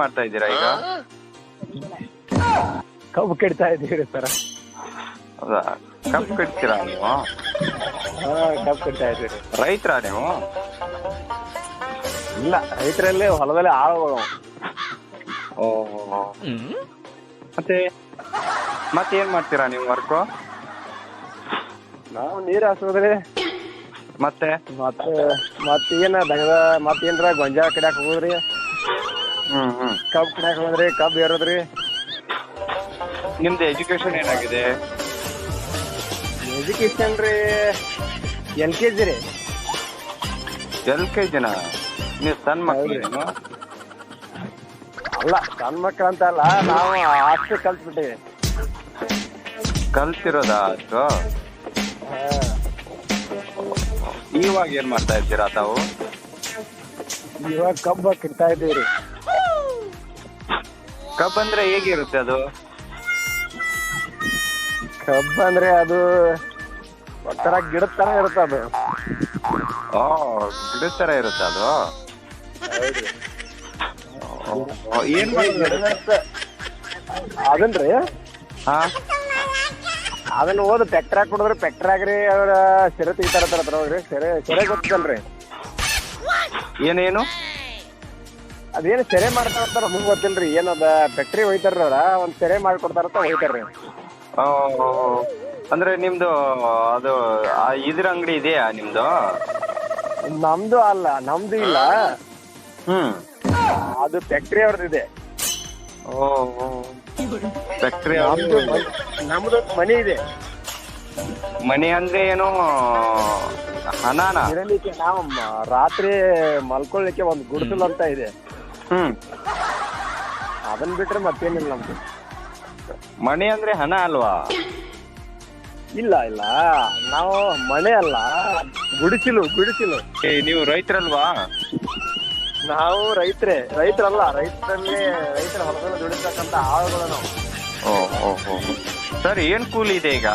ಮಾಡ್ತಾ ಇದ್ದೀರಾ ಈಗ? ಕಬ್ಬು ಕಡಿತಾ ಇದ್ದೀರಿ ಸರ್. ಹೌದಾ? ಕಬ್ಬು ಕಟ್ತೀರಾ ನೀವು? ಕಬ್ಬು ಕಡಿತಾ ಇದ್ದೀರಿ. ರೈತರ ನೀವು? ಇಲ್ಲ ರೈತರಲ್ಲಿ ಹೊಲದಲ್ಲಿ ಆಳುಗಳು. ಓ ಮತ್ತೆ ಮತ್ತೇನ್ ಮಾಡ್ತೀರಾ ನೀವು ವರ್ಕು? ನಾವು ನೀರು ಹಾಸೋದ್ರಿ ಮತ್ತೆ? ಮತ್ತೆ ಮತ್ತೇನ ದಗದ ಮತ್ತೇನ್ರ ಗೊಂಜಾಳ ಕಡ್ಯಾಕ ಹೋಗೋದ್ರಿ? ಹ್ಮ್ ಹ್ಮ್. ಕಬ್ಬು ಕಬ್ ಹೋದ್ರಿ ಕಬ್ಬು ಏರೋದ್ರಿ? ನಿಮ್ದು ಎಜುಕೇಶನ್ ಏನಾಗಿದೆ? ಎಜುಕೇಶನ್ ರೀ ಎಲ್ ಕೆ ಜಿ ರೀ. ಎಲ್ ಕೆ ಜಿನ ನೀವು ಸಣ್ಣ ಮಕ್ಕಳು ಅಲ್ಲ ಸಣ್ಣ ಮಕ್ಳು ಅಂತ ಅಲ್ಲ ನಾವು ಅಷ್ಟು ಕಲ್ತ್ಬಿಟ್ಟಿವಿ. ಕಲ್ತಿರೋದಾ ಅಷ್ಟು ಇವಾಗ ಏನ್ ಮಾಡ್ತಾ ಇದ್ದೀರಾ ತಾವು? ಇವಾಗ ಕಬ್ಬು ಕಿಡ್ತಾ ಇದ್ದೀವಿ ರೀ. ಕಬ್ಬ್ ಅಂದ್ರೆ ಹೇಗಿರುತ್ತೆ ಅದು? ಕಬ್ಬು ಅಂದ್ರೆ ಅದು ಒಂಥರ ಗಿಡದ ತರ ಇರುತ್ತೆ ಅದು. ಓ ಗಿಡದ ತರ ಇರುತ್ತೆ ಅದು? ಓ, ಏನ್ ಅದನ್ರಿ ಹಾ. ಅದನ್ನ ಓದ್ ಪೆಕ್ಟ್ರಾಗ ಕುಡಿದ್ರೆ ಪೆಕ್ಟ್ರಾಗ್ರಿ ಅವ್ರ ಸೆರೆ ತೆಗಿತಾರ ಹೋಗ್ರಿ ಸೆರೆ ಸೆರೆ ಗೊತ್ತಲ್ರಿ ಏನೇನು? ಅದೇನು ಸೆರೆ ಮಾಡ್ತಾರ ಅಂತ ನಮ್ಗೆ ಗೊತ್ತಿಲ್ರಿ. ಏನದ ಫ್ಯಾಕ್ಟ್ರಿ ಒಯ್ತಾರ ಅವ್ರ ಒಂದ್ ಸೆರೆ ಮಾಡ್ಕೊಡ್ತಾರ ಹೋಯ್ತಾರ್ರಿ ಆ, ಅಂದ್ರೆ ನಿಮ್ದು ಅದು ಆ ಇದ್ರ ಅಂಗಡಿ ಇದೆಯಾ ನಿಮ್ದು? ನಮ್ದು ಅಲ್ಲ ನಮ್ದು ಇಲ್ಲ. ಹ್ಮ್. ಅದು ಫ್ಯಾಕ್ಟ್ರಿ ಅವ್ರದ್ದು ಇದೆ. ಓ ಫ್ಯಾಕ್ಟ್ರಿ ನಮ್ದು ಮನ್- ನಮ್ದು ಮನೆ ಇದೆ. ಮನೆ ಅಂದ್ರೆ ಏನು ಹನಾನ ಇರಲಿಕ್ಕೆ ನಾವು ಮ- ರಾತ್ರಿ ಮಲ್ಕೊಳ್ಳಿಕ್ಕೆ ಒಂದು ಗುಡಿಸಲು ಅಂತ ಇದೆ. ಹ್ಮ್. ಅದನ್ನ ಬಿಟ್ರೆ ಮತ್ತೇನಿಲ್ಲ ನಮ್ದು. ಮನೆ ಅಂದ್ರೆ ಹಣ ಅಲ್ವಾ? ಇಲ್ಲ ಇಲ್ಲ. ನಾವು ಮನೆ ಅಲ್ಲ ಗುಡಿಸಿಲು ಗುಡಿಸಿಲು. ಏ, ನೀವು ರೈತರಲ್ವಾ? ನಾವು ರೈತರೇ. ರೈತರಲ್ಲ ರೈತರಲ್ಲಿ ರೈತರ ಹೊಲದಲ್ಲಿ ದುಡಿತಕ್ಕಂತ ಆಳುಗಳು ನಾವು. ಓ ಓ ಓ ಸರ್ ಏನ್ ಕೂಲಿ ಇದೆ ಈಗ?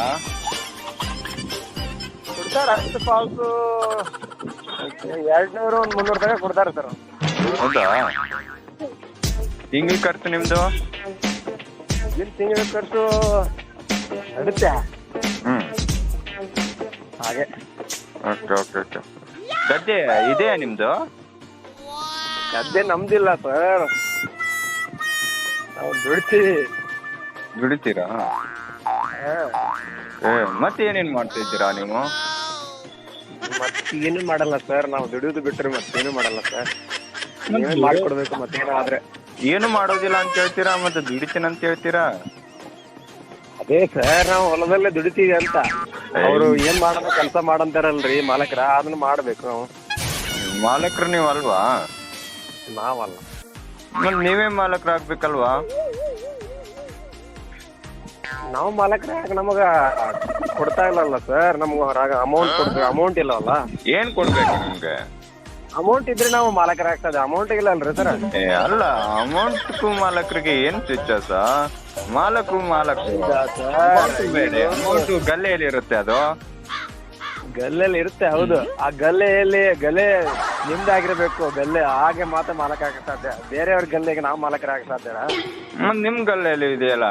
ಸರ್ ಹತ್ತು ಪಾಲ್ಸು. ಎರಡ್ ನೂರು ಒಂದ್ ಮುನ್ನೂರು ತನಕ ಕೊಡ್ತಾರೆ ಸರ್. ಹೌದಾ? ತಿಂಗಳ ಖರ್ಚು ನಿಮ್ದು? ಇಲ್ಲಿ ತಿಂಗಳ ಖರ್ಚು ನಡುತ್ತೆ ಹಾಗೆ. Okay okay okay. ಗದ್ದೆ ಇದೆಯಾ ನಿಮ್ದು? ಗದ್ದೆ ನಮ್ದಿಲ್ಲ ಸರ್. ನಾವು ದುಡಿತೀವಿ. ದುಡಿತೀರಾ. ಏ ಮತ್ತೆ ಏನೇನ್ ಮಾಡ್ತಿದ್ದೀರಾ ನೀವು? ಮತ್ತೇನು ಮಾಡಲ್ಲ ಸರ್ ನಾವು ದುಡಿಯೋದು ಬಿಟ್ರೆ ಮತ್ತೇನು ಮಾಡಲ್ಲ ಸರ್. ನೀವೇ ಮಾಡ್ಕೊಡ್ಬೇಕು ಮತ್ತೇನೋ ಆದ್ರೆ ಏನು ಮಾಡೋದಿಲ್ಲ ಅಂತ ಹೇಳ್ತೀರಾ ಮತ್ತೆ ದುಡಿತೀನಿ ಅಂತ ಹೇಳ್ತೀರಾ? ಅದೇ ಸರ್ ನಾವು ಹೊಲದಲ್ಲೇ ದುಡಿತೀವಿ ಅಂತ. ಅವರು ಏನ್ ಮಾಡೋದು ಕೆಲಸ ಮಾಡಂತಾರಲ್ರಿ ಮಾಲಕರ ಅದನ್ನ ಮಾಡ್ಬೇಕು ನಾವು. ಮಾಲಕರು ನೀವು ಅಲ್ವಾ ನಾವಲ್ಲ. ಮತ್ತೆ ನೀವೇ ಮಾಲಕರಾಗ್ಬೇಕಲ್ವಾ? ನಾವು ಮಾಲಕ್ರೆ ನಮಗ ಕೊಡ್ತಾ ಇಲ್ಲಲ್ಲ ಸರ್ ನಮ್ಗೆ ಹೊರಗ ಅಮೌಂಟ್ ಕೊಡ್ಬೇಕು ಅಮೌಂಟ್ ಇಲ್ಲವಲ್ಲ? ಏನ್ ಕೊಡ್ಬೇಕು ನಿಮ್ಗೆ? ಅಮೌಂಟ್ ಇದ್ರೆ ನಾವು ಮಾಲಕರಾಗ್ತದೆ ಅಮೌಂಟ್ ಇಲ್ಲ ಅಲ್ರಿ ಸರ್? ಏ ಅಲ್ಲ ಅಮೌಂಟ್ಗೂ ಮಾಲಕರಿಗೆ ಏನ್ ವ್ಯತ್ಯಾಸ? ಮಾಲಕು ಮಾಲಕು ಅಮೌಂಟ್ ಗಲ್ಲೆಯಲ್ಲಿ ಇರುತ್ತೆ ಅದು. ಗಲ್ಲೆಯಲ್ಲಿ ಇರುತ್ತೆ ಹೌದು. ಆ ಗಲ್ಲೆಯಲ್ಲಿ ಗಲ್ಲೆ ನಿಮ್ದಾಗಿರ್ಬೇಕು ಗಲ್ಲೆ ಹಾಗೆ ಮಾತ್ರ ಮಾಲಕ ಆಗ ಸಾಧ್ಯ. ಬೇರೆಯವ್ರ ಗಲ್ಲೆಗೆ ನಾವು ಮಾಲಕರಾಗಕ್ ಸಾಧ್ಯ ಮತ್ತ್ ನಿಮ್ ಗಲ್ಲೆಯಲ್ಲಿ ಇದೆಯಲ್ಲ?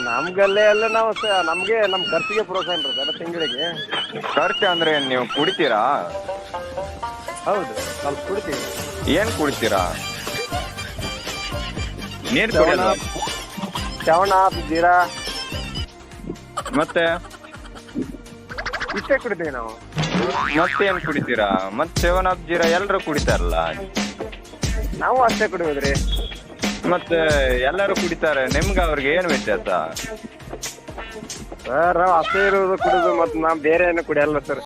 ನಮ್ ಅಲ್ಲ ನಾವು ಸ- ನಮ್ಗೆ ನಮ್ ಖರ್ಚಿಗೆ ಪ್ರೋತ್ಸಾಹ ಇರ್ತದೆ ಅಲ್ಲ ತಿಂಗಳಿಗೆ. ಖರ್ಚು ಅಂದ್ರೆ ಏನ್ ನೀವು ಕುಡಿತೀರಾ? ಹೌದು ಸ್ವಲ್ಪ ಕುಡಿತೀವಿ. ಏನ್ ಕುಡಿತೀರಾ? ನೀರ್ ಕುಡಿಯಲ್ಲ ಚವಣ ಜೀರಾ ಮತ್ತೆ? ಇಷ್ಟೇ ಕುಡಿತೀವಿ ನಾವು. ಮತ್ತೇನ್ ಕುಡಿತೀರಾ? ಮತ್ತೆ ಸೆವೆನ್ ಆಫ್ ಜೀರಾ ಎಲ್ಲರೂ ಕುಡಿತಾರಲ್ಲ? ನಾವು ಅಷ್ಟೇ ಕುಡಿಯೋದ್ರಿ ಮತ್ತೆ ಎಲ್ಲರೂ ಕುಡಿತಾರೆ. ನಿಮ್ಗೆ ಅವ್ರಿಗೆ ಏನ್ ವ್ಯತ್ಯಾಸ? ಸರ್, ನಾವು ಇರೋದು ಕುಡಿದು, ಮತ್ತೆ ನಾವು ಬೇರೆ ಏನು ಕುಡಿಯಲ್ಲ ಸರ್.